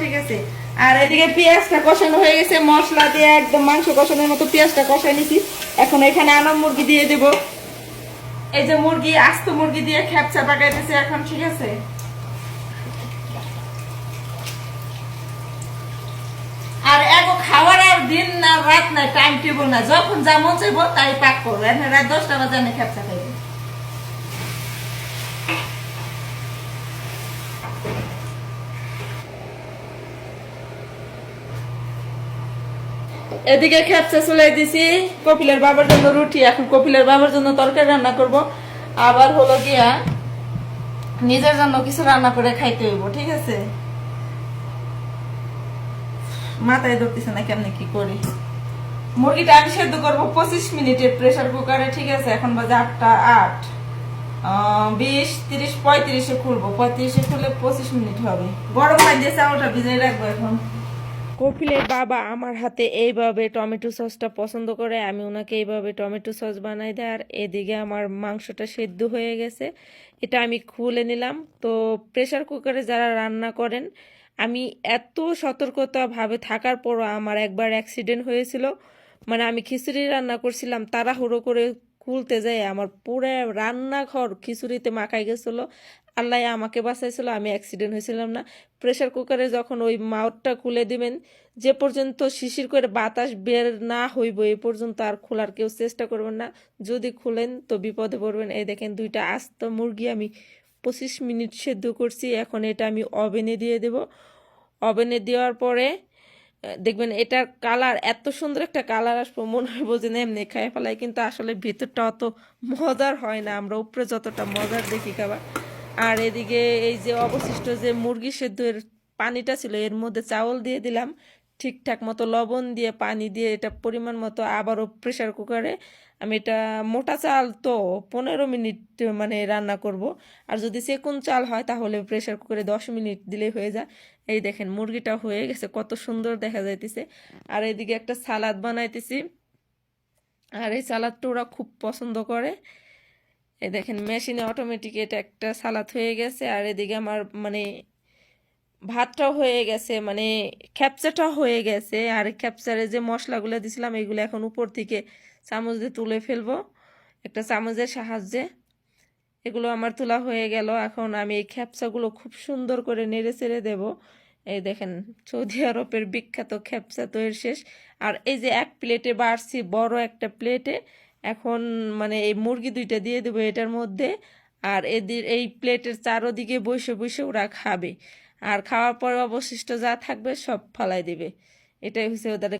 ঠিক আছে? আর এদিকে পেঁয়াজটা কষানো হয়ে গেছে, মশলা দিয়ে একদম মাংস কষানোর মতো পেঁয়াজটা কষাই নিছি। এখন এখানে আনা মুরগি দিয়ে দেব। এই যে মুরগি, আস্ত মুরগি দিয়ে খ্যাপসা পাকাইতেছে এখন, ঠিক আছে আর এগো খাওয়ার আর দিন না, রাত না টাইম টেবিল না, যখন যা মন চাইব তাই পাক করব। রাত দশটা বাজে আমি খেপসা খাইবো এদিকে খেপসা চলে দিছি, কপিলের বাবার জন্য রুটি, এখন কপিলের বাবার জন্য তরকারি রান্না করব। আবার হলো গিয়া নিজের জন্য কিছু রান্না করে খাইতে হইব, ঠিক আছে? মাথায় ধরতেছে না কেমনে কি করি? মুরগিটা আমি সেদ্ধ করব পঁচিশ মিনিটের প্রেশার কুকারে ঠিক আছে? এখন বাজে আটটা আট। বিশ, তিরিশ, পঁয়ত্রিশে খুলবো। পঁয়ত্রিশে খুলে পঁচিশ মিনিট হবে। গরম পানি দিয়ে চাউলটা ভিজিয়ে রাখব এখন। কপিলের বাবা আমার হাতে এইভাবে টমেটো সসটা পছন্দ করে, আমি ওনাকে এইভাবে টমেটো সস বানাই দেয়। আর এদিকে আমার মাংসটা সেদ্ধ হয়ে গেছে। এটা আমি খুলে নিলাম। তো প্রেসার কুকারে যারা রান্না করেন আমি এত সতর্কতাভাবে থাকার পরও আমার একবার অ্যাক্সিডেন্ট হয়েছিল। মানে আমি খিচুড়ি রান্না করছিলাম, তাড়াহুড়ো করে খুলতে যাই আমার পুরো রান্নাঘর খিচুড়িতে মাখাই গেছিল। আল্লাহ আমাকে বাঁচাইছিল, আমি অ্যাক্সিডেন্ট হয়েছিলাম না। প্রেশার কুকারে যখন ওই মাউটটা খুলে দিবেন, যে পর্যন্ত শিশির করে বাতাস বের না হইব এ পর্যন্ত আর খোলার কেউ চেষ্টা করবেন না। যদি খুলেন তো বিপদে পড়বেন। এই দেখেন দুইটা আস্ত মুরগি আমি পঁচিশ মিনিট সেদ্ধ করছি। এখন এটা আমি ওভেনে দিয়ে দেব। ওভেনে দেওয়ার পরে দেখবেন এটার কালার, এত সুন্দর একটা কালার আসব, মনে হয় যে না এমনি খাই ফেলাই কিন্তু আসলে ভিতরটা অত মজার হয় না। আমরা উপরে যতটা মজার দেখি খাবার। আর এদিকে এই যে অবশিষ্ট যে মুরগি সেদ্ধের পানিটা ছিল, এর মধ্যে চাউল দিয়ে দিলাম। ঠিকঠাক মতো লবণ দিয়ে, পানি দিয়ে এটা পরিমাণ মতো আবারও প্রেসার কুকারে আমি এটা মোটা চাল তো পনেরো মিনিট মানে রান্না করব। আর যদি সেকুন চাল হয় তাহলে প্রেসার কুকারে দশ মিনিট দিলেই হয়ে যায়। এই দেখেন মুরগিটা হয়ে গেছে, কত সুন্দর দেখা যাইতেছে। আর এদিকে একটা সালাদ বানাইতেছি। আর এই সালাদটা ওরা খুব পছন্দ করে। এই দেখেন মেশিনে অটোমেটিক এটা একটা সালাদ হয়ে গেছে। আর এদিকে আমার মানে ভাতটাও হয়ে গেছে মানে খ্যাপচাটা হয়ে গেছে, আর খ্যাপচারে যে মশলাগুলো দিছিলাম, এগুলো এখন উপর থেকে চামচ দিয়ে তুলে ফেলব, একটা চামচের সাহায্যে। এগুলো আমার তোলা হয়ে গেল, এখন আমি এই খ্যাপচাগুলো খুব সুন্দর করে নেড়ে চেড়ে দেবো। এই দেখেন, সৌদি আরবের বিখ্যাত খ্যাপচা তৈরি শেষ। আর এই যে এক প্লেটে বাড়ছি বড় একটা প্লেটে, এখন মানে এই মুরগি দুইটা দিয়ে দেবো এটার মধ্যে। আর এদের এই প্লেটের চারোদিকে বসে বসে ওরা খাবে। আর খাওয়ার পর অবশিষ্ট যা থাকবে সব ফলাই দেবে। এটাই হচ্ছে ওদের